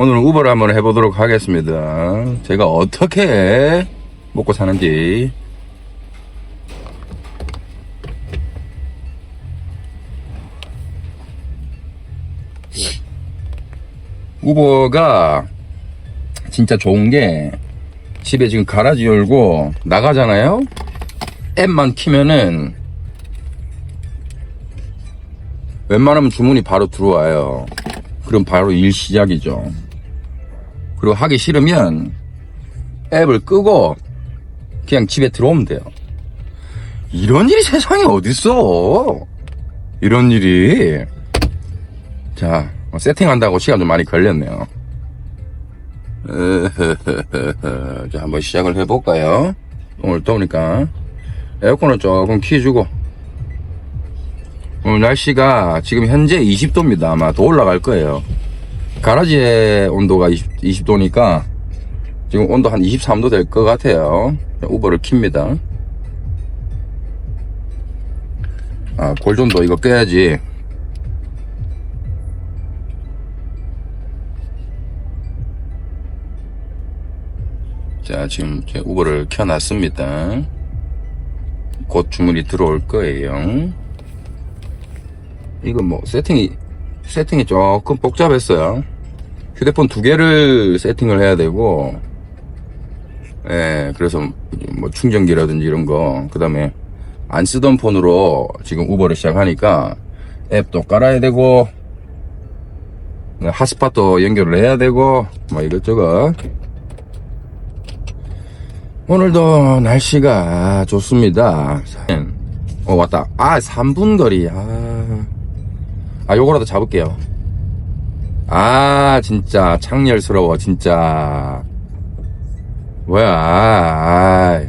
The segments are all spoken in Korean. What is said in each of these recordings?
오늘은 우버를 한번 해보도록 하겠습니다. 제가 어떻게 먹고 사는지. 우버가 진짜 좋은 게 집에 지금 가라지 열고 나가잖아요? 앱만 키면은 웬만하면 주문이 바로 들어와요. 그럼 바로 일 시작이죠. 그리고 하기 싫으면 앱을 끄고 그냥 집에 들어오면 돼요. 이런 일이 세상에 어딨어? 이런 일이. 자, 뭐 세팅한다고 시간 좀 많이 걸렸네요. 자, 한번 시작을 해볼까요? 오늘 더우니까 에어컨을 조금 키워주고 오늘 날씨가 지금 현재 20도입니다. 아마 더 올라갈 거예요. 가라지의 온도가 20, 20 도니까 지금 온도 한 23도 될 것 같아요. 우버를 킵니다. 아, 골전도 이거 껴야지. 자, 지금 제 우버를 켜놨습니다. 곧 주문이 들어올 거예요. 이거 뭐 세팅이 세팅이 조금 복잡했어요. 휴대폰 두 개를 세팅을 해야 되고, 예, 그래서 뭐 충전기라든지 이런 거, 그 다음에 안 쓰던 폰으로 지금 우버를 시작하니까 앱도 깔아야 되고, 핫스팟도 연결을 해야 되고, 뭐 이것저것. 오늘도 날씨가 좋습니다. 어, 왔다. 아, 3분 거리. 아. 아, 요거라도 잡을게요. 아, 진짜, 창렬스러워, 진짜. 뭐야, 아.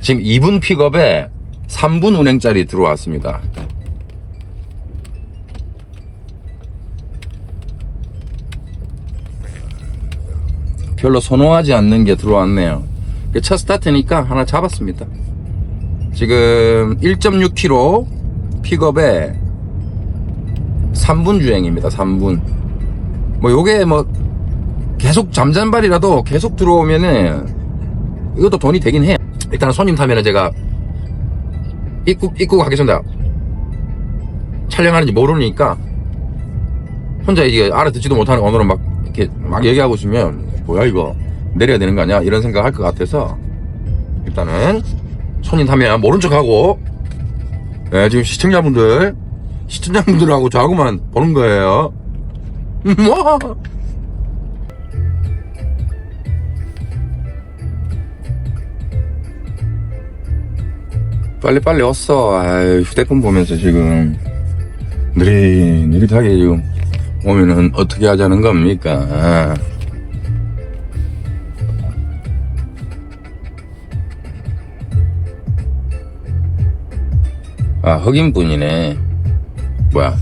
지금 2분 픽업에 3분 운행짜리 들어왔습니다. 별로 선호하지 않는 게 들어왔네요. 첫 스타트니까 하나 잡았습니다. 지금 1.6km 픽업에 3분 주행입니다. 3분. 뭐 요게 뭐 계속 잠잔발이라도 계속 들어오면은 이것도 돈이 되긴 해. 일단 손님 타면은 제가 입국 입국하기 전에 촬영하는지 모르니까 혼자 이게 알아듣지도 못하는 언어로 막 이렇게 막 얘기하고 있으면 뭐야 이거 내려야 되는 거 아니야 이런 생각 할 것 같아서 일단은 손님 타면 모른 척하고 네, 지금 시청자분들 시청자분들하고 저하고만 보는 거예요. 뭐? 빨리 빨리 왔어. 아유, 휴대폰 보면서 지금. 느릿 느릿하게 지금 오면은 어떻게 하자는 겁니까? 아 흑인분이네 뭐야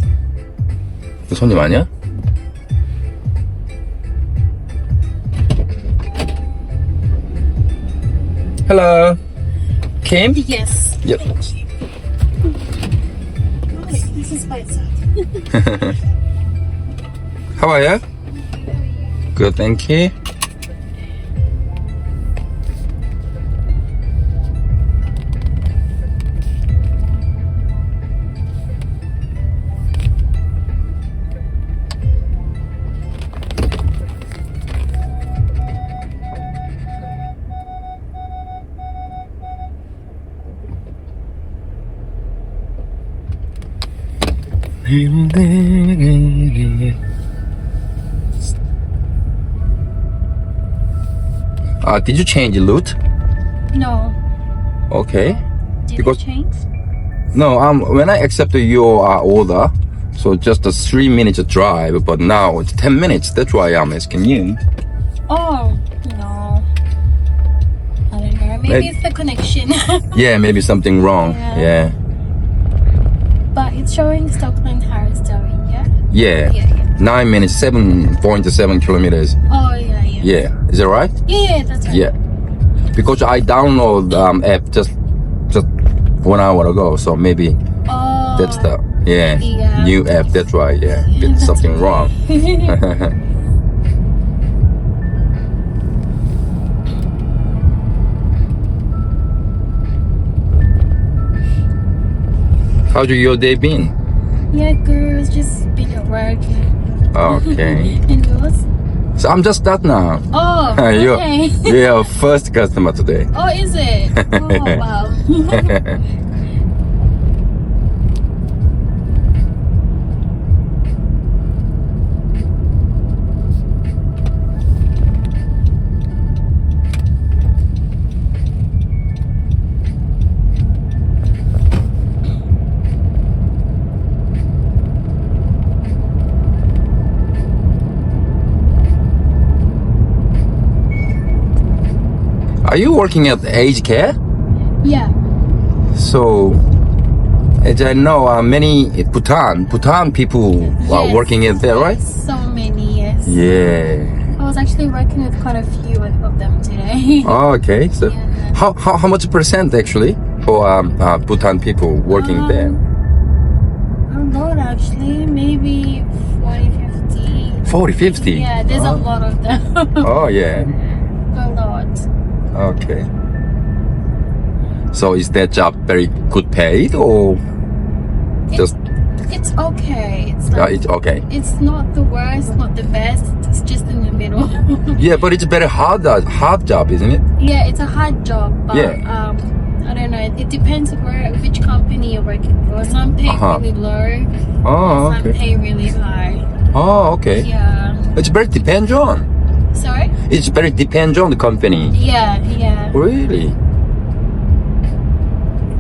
그 손님 아니야? Hello Kim? Yes. Yep. Thank you. Okay, this is by itself. How are you? Good, thank you. Uh, did you change the route? No. Okay. Did Because- you change? No, um, when I accepted your uh, order, so just a three minutes drive, but now it's ten minutes. That's why I'm asking you. Oh, no. I don't know. Maybe Maybe- it's the connection. Yeah, maybe something wrong. Yeah. Yeah. It's showing Stockland Harris Darwin, yeah? Yeah. Yeah, yeah. Nine minutes, seven point seven kilometers. Oh, yeah, yeah. Yeah. Is that right? Yeah, yeah, that's right. Yeah. Because I download um app just just one hour ago, so maybe Oh. that's the Yeah. Uh, New app. That's right. Yeah. Yeah, Did something wrong. How's your day been? Yeah, girls, just been at work. Okay. and yours? So I'm just start now. Oh, you're, okay. you're our first customer today. oh, is it? Oh, wow. Are you working at aged care? yeah. So, as I know, uh, many Bhutan, Bhutan people are Yes. working in there, right? So many, yes. Yeah. I was actually working with quite a few of them today. Oh, okay. So, Yeah. how, how how much percent actually for um, uh, Bhutan people working Um, there? A lot, actually. Maybe 40, 50. 40, 50. Yeah, there's a lot of them. Oh yeah. Okay. So is that job very good paid or just It's okay. It's uh, like, it's okay? it's not the worst, not the best. It's just in the middle. Yeah, but it's a very hard hard job, isn't it? yeah, it's a hard job, but Yeah. um, I don't know. It depends where which company you're working for. Some pay Uh-huh. really low, Oh, some okay. pay really high. Oh, okay. Yeah. It's very depends on. Sorry. It's very depends on the company. Yeah, yeah. Really?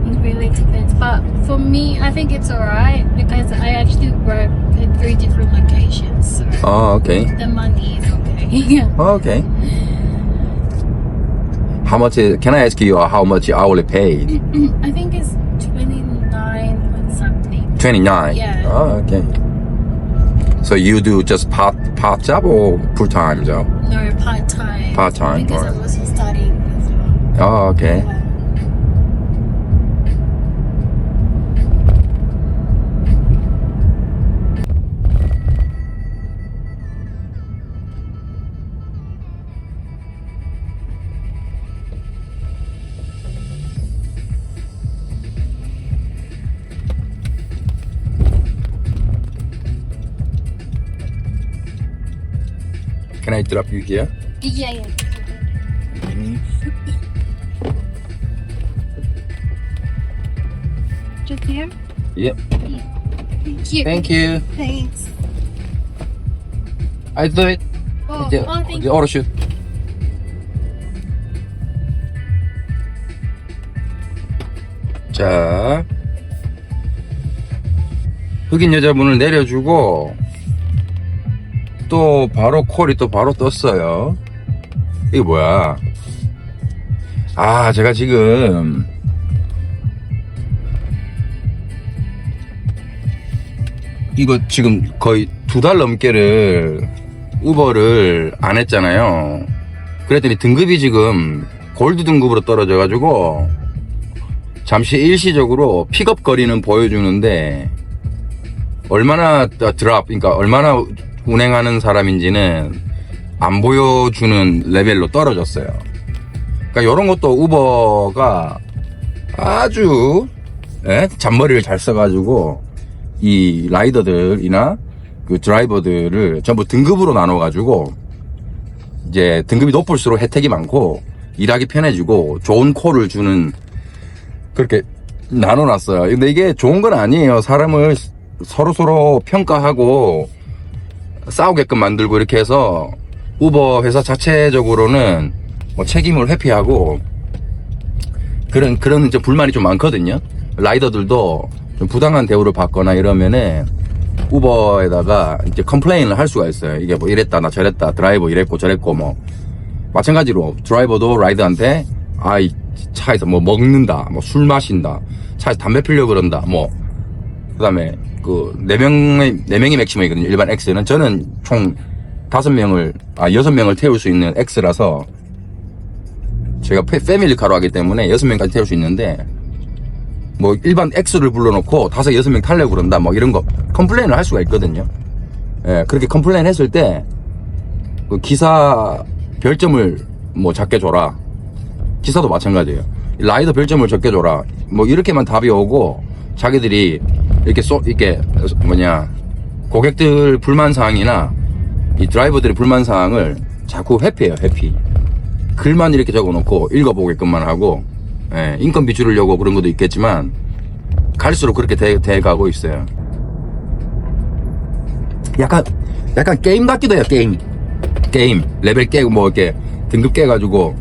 It really depends. But for me, I think it's alright because I actually work at three different locations, so Oh, okay. the money is okay. yeah. Oh, okay. How much is, can I ask you uh, how much you hourly paid? I think it's twenty nine point something. 29. Yeah. Oh, okay. So you do just part part job or full time job? No, part time. Part-time, Because alright. I was studying as well. Oh, okay. I drop you here? Yeah, yeah. Just here? Yep. Thank you. Thank you. Thanks. I do it. Oh, 이제 oh thank 이제 you. 어르신. 자, 흑인 여자분을 내려주고 또 바로 콜이 또 바로 떴어요. 이게 뭐야? 아, 제가 지금 이거 지금 거의 두 달 넘게를 우버를 안 했잖아요. 그랬더니 등급이 지금 골드 등급으로 떨어져가지고 잠시 일시적으로 픽업 거리는 보여주는데 얼마나 드랍, 그러니까 얼마나 운행하는 사람인지는 안 보여주는 레벨로 떨어졌어요. 그러니까 이런 것도 우버가 아주 예? 잔머리를 잘 써가지고 이 라이더들이나 그 드라이버들을 전부 등급으로 나눠가지고 이제 등급이 높을수록 혜택이 많고 일하기 편해지고 좋은 콜을 주는 그렇게 나눠놨어요. 근데 이게 좋은 건 아니에요. 사람을 서로 서로 평가하고 싸우게끔 만들고 이렇게 해서 우버 회사 자체적으로는 뭐 책임을 회피하고 그런 그런 이제 불만이 좀 많거든요. 라이더들도 좀 부당한 대우를 받거나 이러면은 우버에다가 이제 컴플레인을 할 수가 있어요. 이게 뭐 이랬다 나 저랬다 드라이버 이랬고 저랬고 뭐 마찬가지로 드라이버도 라이더한테 아이 차에서 뭐 먹는다 뭐 술 마신다 차에서 담배 피려 그런다 뭐 그다음에 그 네 명의 네 명이 맥시멈이거든요. 일반 X는 저는 총 다섯 명을 아 여섯 명을 태울 수 있는 X라서 제가 패, 패밀리 카로 하기 때문에 여섯 명까지 태울 수 있는데 뭐 일반 X를 불러놓고 다섯 여섯 명 탈려고 그런다 뭐 이런 거 컴플레인을 할 수가 있거든요. 예, 그렇게 컴플레인 했을 때 그 기사 별점을 뭐 작게 줘라. 기사도 마찬가지예요. 라이더 별점을 적게 줘라. 뭐 이렇게만 답이 오고 자기들이 이렇게 쏘 이렇게 뭐냐 고객들 불만 사항이나 이 드라이버들의 불만 사항을 자꾸 회피해요. 회피. 글만 이렇게 적어놓고 읽어보게끔만 하고 예, 인건비 줄이려고 그런 것도 있겠지만 갈수록 그렇게 돼, 돼가고 있어요. 약간 약간 게임 같기도 해요. 게임. 게임 레벨 깨고 뭐 이렇게 등급 깨가지고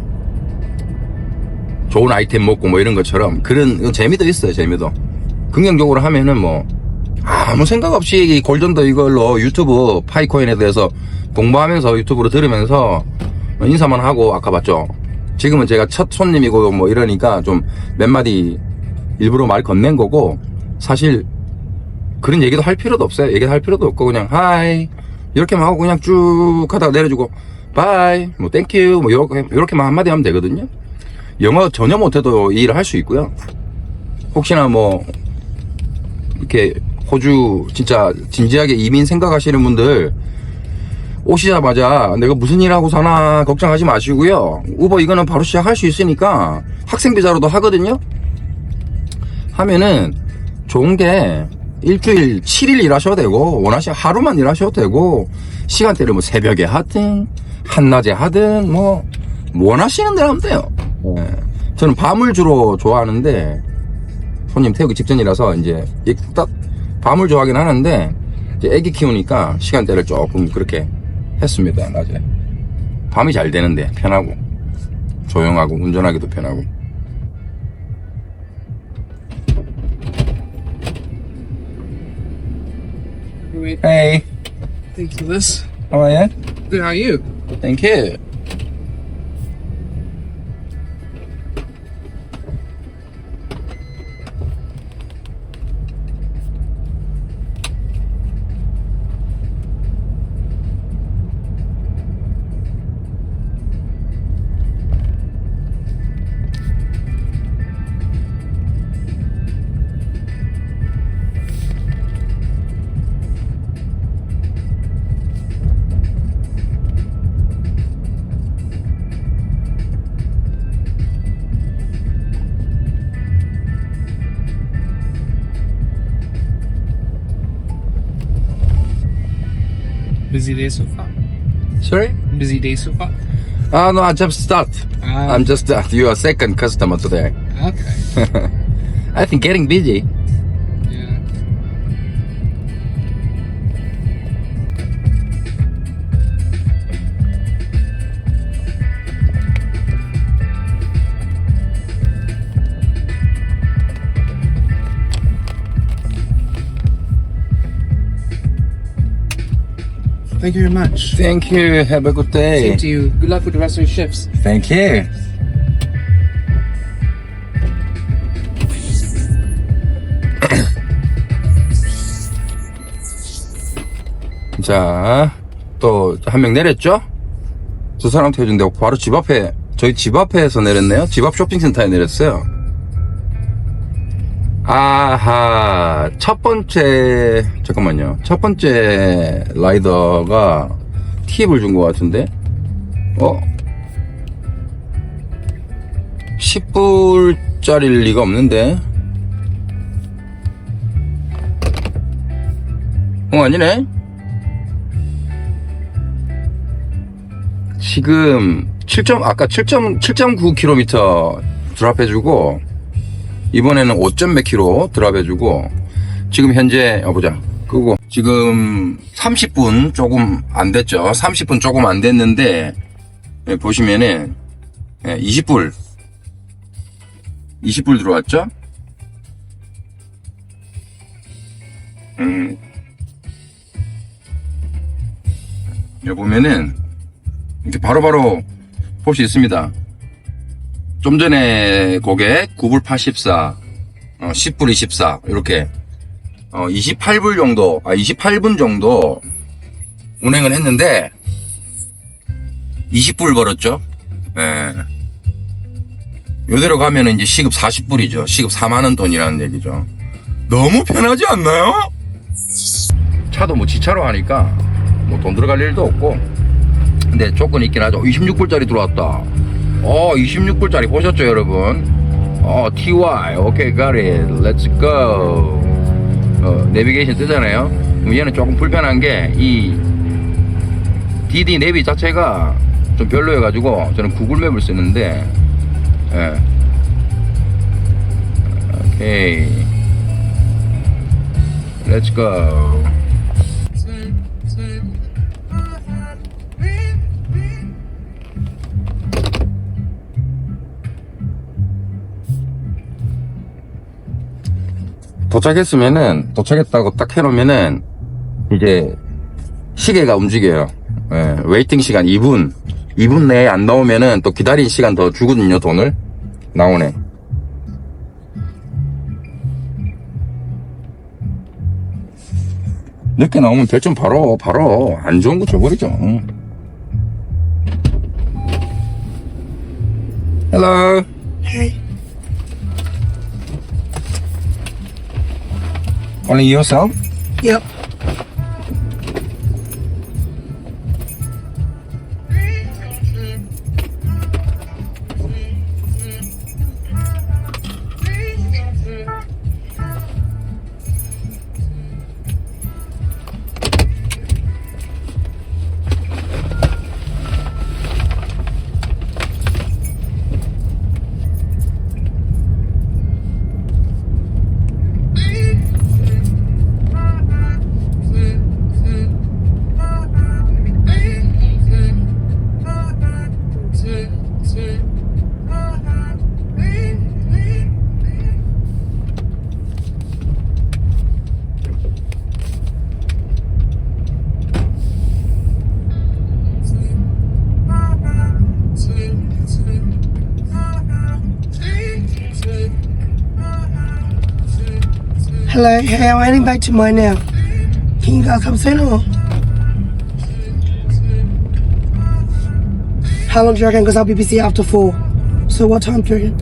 좋은 아이템 먹고 뭐 이런 것처럼 그런 재미도 있어요 재미도 긍정적으로 하면은 뭐 아무 생각 없이 이 골전도 이걸로 유튜브 파이코인에 대해서 공부하면서 유튜브로 들으면서 인사만 하고 아까 봤죠? 지금은 제가 첫 손님이고 뭐 이러니까 좀 몇 마디 일부러 말 건넨 거고 사실 그런 얘기도 할 필요도 없어요. 얘기할 필요도 없고 그냥 하이 이렇게만 하고 그냥 쭉 하다가 내려주고 바이 뭐 땡큐 뭐 요렇게 요렇게만 한마디 하면 되거든요. 영어 전혀 못해도 이 일을 할 수 있고요. 혹시나 뭐 이렇게 호주 진짜 진지하게 이민 생각하시는 분들 오시자마자 내가 무슨 일 하고 사나 걱정하지 마시고요. 우버 이거는 바로 시작할 수 있으니까 학생 비자로도 하거든요. 하면은 좋은 게 일주일 7일 일하셔도 되고 원하시면 하루만 일하셔도 되고 시간대를 뭐 새벽에 하든 한낮에 하든 뭐 원하시는 대로 하면 돼요. 예. 저는 밤을 주로 좋아하는데 손님 태우기 직전이라서 이제 이- 딱 밤을 좋아하긴 하는데 이제 애기 키우니까 시간대를 조금 그렇게 했습니다 낮에 밤이 잘 되는데 편하고 조용하고 운전하기도 편하고 Wait, Hey thanks for this. how are you? Good, how are you? Thank you Busy day so far. Sorry? Busy day so far. Ah no I just start Ah, I'm just uh, your second customer today okay. I think getting busy Thank you very much. Thank you have a good day Same to you. Good luck with the rest of your shifts. Thank you. 자, 또 한 명 내렸죠? 두 사람 태워준데 바로 집 앞에, 저희 집 앞에서 내렸네요. 집 앞 쇼핑센터에 내렸어요. 아하, 첫 번째, 잠깐만요. 첫 번째 라이더가 팁을 준 것 같은데? 어? 10불짜리일 리가 없는데? 어, 아니네? 지금 7점, 아까 7점, 7.9km 드랍해주고, 이번에는 5점 몇 킬로 드랍해주고, 지금 현재, 어, 보자. 그거, 지금 30분 조금 안 됐죠? 30분 조금 안 됐는데, 예, 보시면은, 예, 20불. 20불 들어왔죠? 음. 여기 보면은, 이렇게 바로바로 볼 수 있습니다. 좀 전에 고객 9불 84, 어, 10불 24, 이렇게, 어, 28불 정도, 아, 28분 정도 운행을 했는데, 20불 벌었죠? 예. 요대로 가면은 이제 시급 40불이죠. 시급 4만원 돈이라는 얘기죠. 너무 편하지 않나요? 차도 뭐 지차로 하니까 뭐 돈 들어갈 일도 없고 근데 조건이 있긴 하죠 26불짜리 들어왔다 어 26불짜리 보셨죠 여러분? 어 TY 오케이 got it. Let's go. 어 내비게이션 뜨잖아요. 그럼 얘는 조금 불편한 게 이 DD 내비 자체가 좀 별로여가지고 저는 구글맵을 쓰는데 예. 오케이 let's 도착했으면은 도착했다고 딱 해놓으면은 이제 시계가 움직여요. 예, 웨이팅 시간 2분 2분 내에 안 나오면은 또 기다린 시간 더 주거든요 돈을 나오네. 늦게 나오면 대충 바로 바로 안 좋은 거 줘버리죠. Hello. Only yourself? Yep. Hello. Hey, I'm heading back to mine now. Can you guys come soon or? How long do you reckon? Because I'll be busy after four. So what time do you reckon?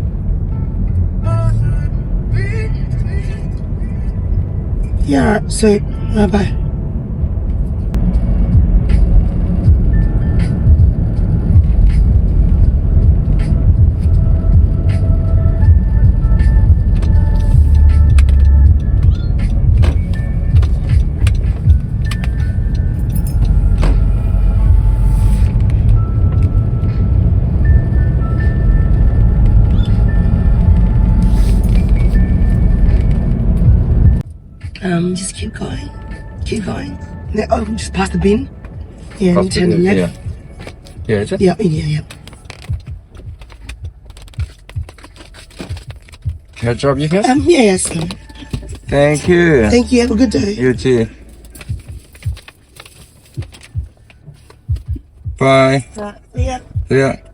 Yeah, alright, sweet. Bye bye. Just past the bin. Yeah, and you turn in, yeah. Yeah. Yeah, is it? Yeah, yeah, yeah. Can I drop you here? Um, yeah, yes. um, Thank you. Thank you. Have a good day. You too. Bye. Uh, yeah. Yeah.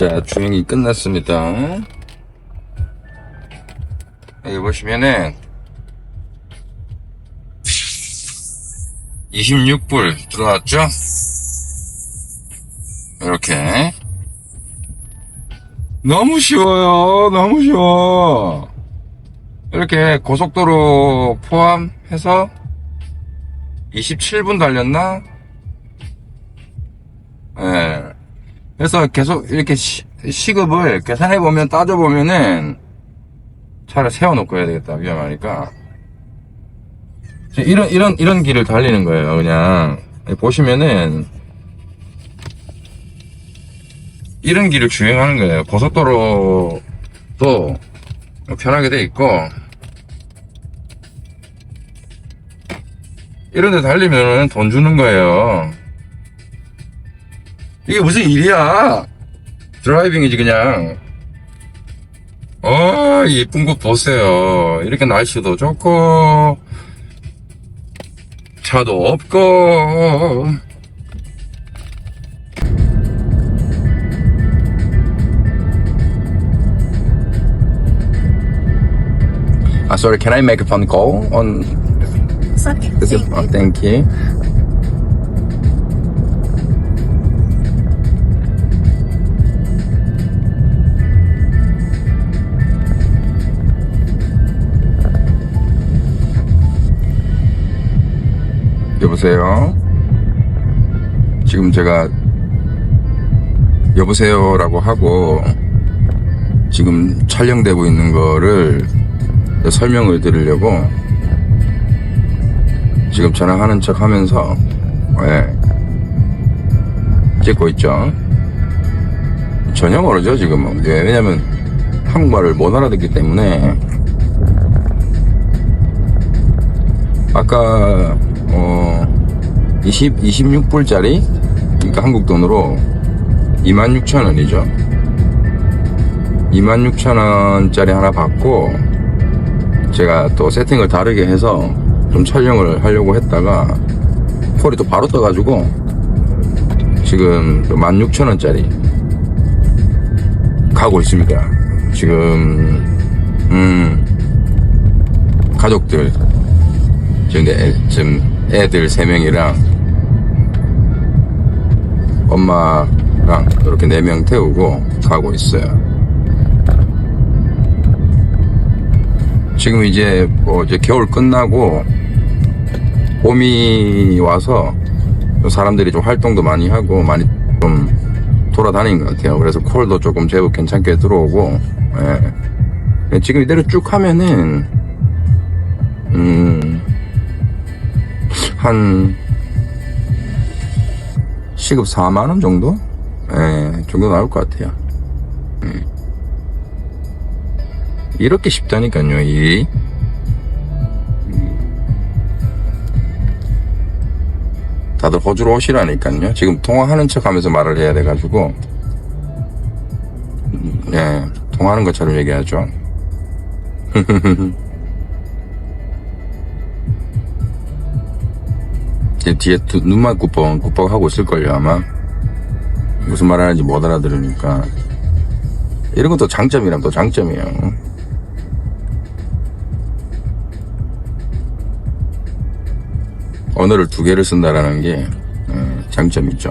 자, 주행이 끝났습니다. 여기 보시면은 26불 들어왔죠? 이렇게 너무 쉬워요. 너무 쉬워. 이렇게 고속도로 포함해서 27분 달렸나? 예. 그래서 계속 이렇게 시, 시급을 계산해 보면 따져 보면은 차를 세워놓고 해야 되겠다 위험하니까. 이런 이런 이런 길을 달리는 거예요 그냥. 보시면은 이런 길을 주행하는 거예요. 고속도로도 편하게 돼 있고. 이런 데 달리면은 돈 주는 거예요 이게 무슨 일이야? 드라이빙이지 그냥. 어, 예쁜 거 보세요. 이렇게 날씨도 좋고, 차도 없고. 아, sorry, can I make a phone call on It's okay. this? Oh, thank you. 보세요? 지금 제가 여보세요라고 하고 지금 촬영되고 있는 거를 설명을 드리려고 지금 전화하는 척 하면서 예, 찍고 있죠. 전혀 모르죠 지금은. 예, 왜냐면 한국말을 못 알아듣기 때문에 아까 어 20, 26불짜리? 그러니까 한국 돈으로 26,000원이죠. 26,000원짜리 하나 받고 제가 또 세팅을 다르게 해서 좀 촬영을 하려고 했다가 콜이 또 바로 떠가지고 지금 16,000원짜리 가고 있습니다. 지금 음 가족들 지금, 애들 세명이랑 엄마랑 이렇게 네 명 태우고 가고 있어요. 지금 이제 뭐 이제 겨울 끝나고 봄이 와서 사람들이 좀 활동도 많이 하고 많이 좀 돌아다니는 것 같아요. 그래서 콜도 조금 제법 괜찮게 들어오고 예. 지금 이대로 쭉 하면은 음, 한 시급 4만원 정도? 예, 정도 나올 것 같아요. 예. 이렇게 쉽다니까요, 이. 다들 호주로 오시라니까요. 지금 통화하는 척 하면서 말을 해야 돼가지고. 음, 예, 통화하는 것처럼 얘기하죠. 제 뒤에 두- 눈만 꾸벅 꾸벅 하고 있을걸요 아마. 무슨 말 하는지 못 알아들으니까. 이런 것도 장점이라면 또 장점이에요. 언어를 두 개를 쓴다라는 게 어, 장점이죠.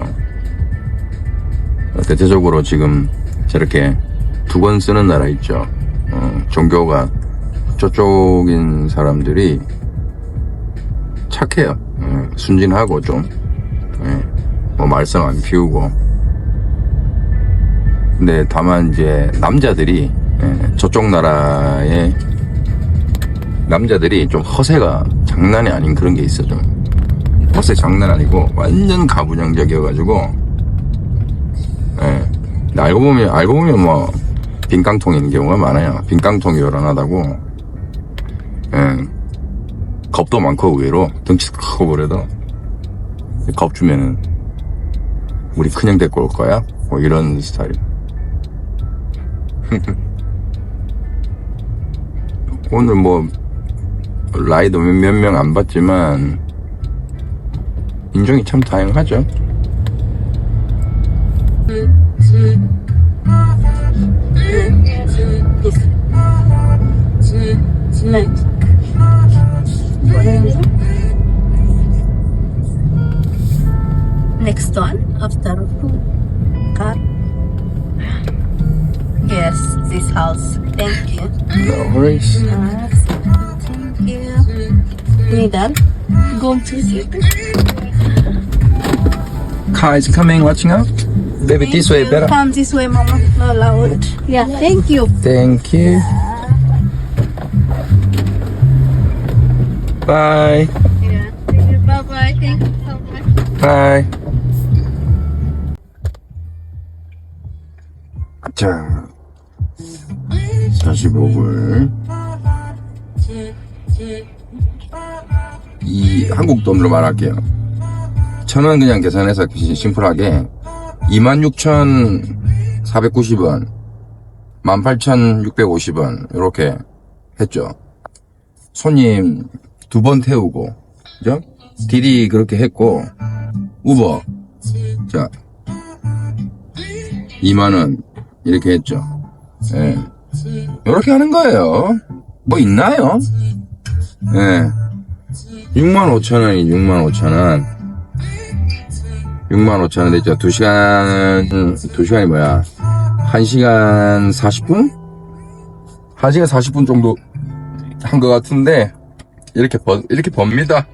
어, 대체적으로 지금 저렇게 두 권 쓰는 나라 있죠. 어, 종교가 저쪽인 사람들이 착해요. 예, 순진하고 좀, 예, 뭐 말썽 안 피우고. 근데 다만 이제 남자들이 예, 저쪽 나라의 남자들이 좀 허세가 장난이 아닌 그런 게 있어 좀. 허세 장난 아니고 완전 가부장적이어가지고. 예, 알고 보면 알고 보면 뭐 빈깡통인 경우가 많아요. 빈깡통이 요란하다고. 예. 겁도 많고 의외로 덩치도 크고 그래도 겁 주면은 우리 그냥 데리고 올 거야? 뭐 이런 스타일. 오늘 뭐 라이더 몇 명 안 봤지만 인종이 참 다양하죠 Next one after car. Yes, this house. Thank you. No worries Thank you. Middle. Go to see. Car is coming watching out Baby this way better Come this way, Mama. No loud. Yeah, thank you. Thank you Bye Yeah. Bye bye. Thank you so much. 하이. 자, 45불. 이 한국 돈으로 말할게요. 천 원 그냥 계산해서 심플하게 26,490원. 18,650원 이렇게 했죠. 손님 두 번 태우고 그죠? 디디 그렇게 했고 우버 자 2만원 이렇게 했죠. 예. 이렇게 하는 거예요. 뭐 있나요? 예. 6만 5천 원이 6만 5천 원. 6만 5천 원 됐죠. 2시간, 2시간이 뭐야. 1시간 40분? 1시간 40분 정도 한 것 같은데, 이렇게 번, 이렇게 법니다.